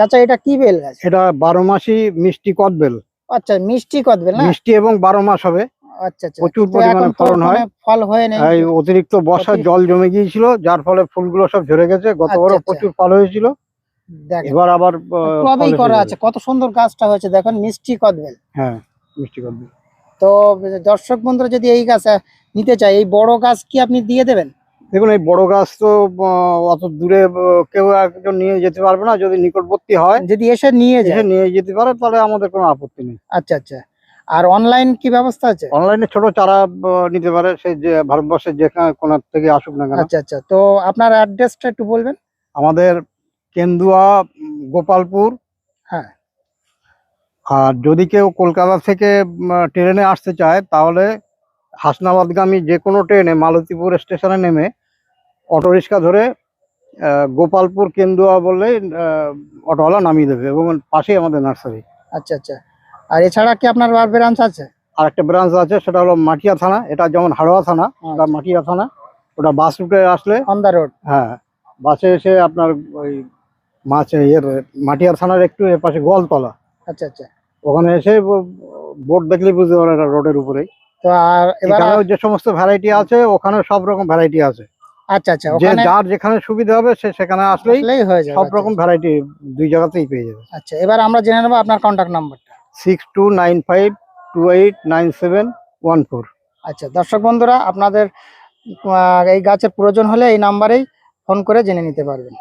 চাচা এটা কি বেল গাছ? এটা বারো মাসি মিষ্টি কদবেল আচ্ছা মিষ্টি কদবেল না? মিষ্টি এবং বারো মাস হবে। আচ্ছা আচ্ছা। প্রচুর পরিমাণে ফলন হয়। ফল হয়ে অতিরিক্ত বর্ষার জল জমে গিয়েছিল যার ফলে ফুলগুলো সব ঝরে গেছে। গতবারও আচ্ছা। প্রচুর ফল হয়েছিল। এবার আবার টবেই করা আছে। কত সুন্দর গাছটা হয়েছে। দেখেন মিষ্টি কদবেল হ্যাঁ মিষ্টি কদবেল তো দর্শক বন্ধুরা যদি এই গাছ নিতে চায় এই বড় গাছ কি আপনি দিয়ে দেবেন? দেখুন এই বড় গাছ তো অত দূরে কেউ একজন নিয়ে যেতে পারবে না। যদি নিকটবর্তী হয় যদি এসে নিয়ে এসে যায় নিয়ে যেতে পারে তাহলে আমাদের কোনো আপত্তি নেই। আচ্ছা আচ্ছা। আর অনলাইন কি ব্যবস্থা আছে? অনলাইনে ছোট চারা নিতে পারে সে যে ভারতবর্ষের যে কোন থেকে আসুক না আচ্ছা আচ্ছা। তো আপনার অ্যাড্রেসটা একটু বলবেন? আমাদের কেন্দুয়া গোপালপুর। হ্যাঁ। আর যদি কেউ কলকাতা থেকে ট্রেনে আসতে চায় তাহলে হাসনাবাদগামী যে কোনো ট্রেনে মালতীপুর স্টেশনে নেমে অটো রিক্সা ধরে গোপালপুর কেন্দুয়া আহ, অটোওয়ালা নামিয়ে দেবে এবং পাশেই আমাদের নার্সারি। আচ্ছা আচ্ছা। আর এছাড়া কি আপনার বার ব্রাঞ্চ আছে? আর একটা ব্রাঞ্চ আছে সেটা হলো মাটিয়া থানা। এটা যেমন হাড়োয়া থানা ওটা আচ্ছা। মাটিয়া থানা। ওটা বাস রুটে আসলে অন দ্য রোড হ্যাঁ বাসে এসে আপনার ওই মাছ ইয়ের মাটিয়ার থানার একটু পাশে গোয়ালতলা। আচ্ছা আচ্ছা। ওখানে এসে বোর্ড দেখলে বুঝতে পারে এটা রোডের উপরেই। তো আর এবার এখানেও যে সমস্ত ভ্যারাইটি আছে ওখানে সব রকম ভ্যারাইটি আছে। আচ্ছা আচ্ছা যে ওখানে যার যেখানে সুবিধা হবে সে সেখানে আসলেই হয়ে যাবে সব রকম ভ্যারাইটি দুই জায়গাতেই পেয়ে যাবে। আচ্ছা এবার আমরা জেনে নেব আপনার কন্ট্যাক্ট নাম্বারটা six two nine five two eight nine seven one four আচ্ছা দর্শক বন্ধুরা আপনাদের এই গাছের প্রয়োজন হলে এই নাম্বারেই ফোন করে জেনে নিতে পারবেন।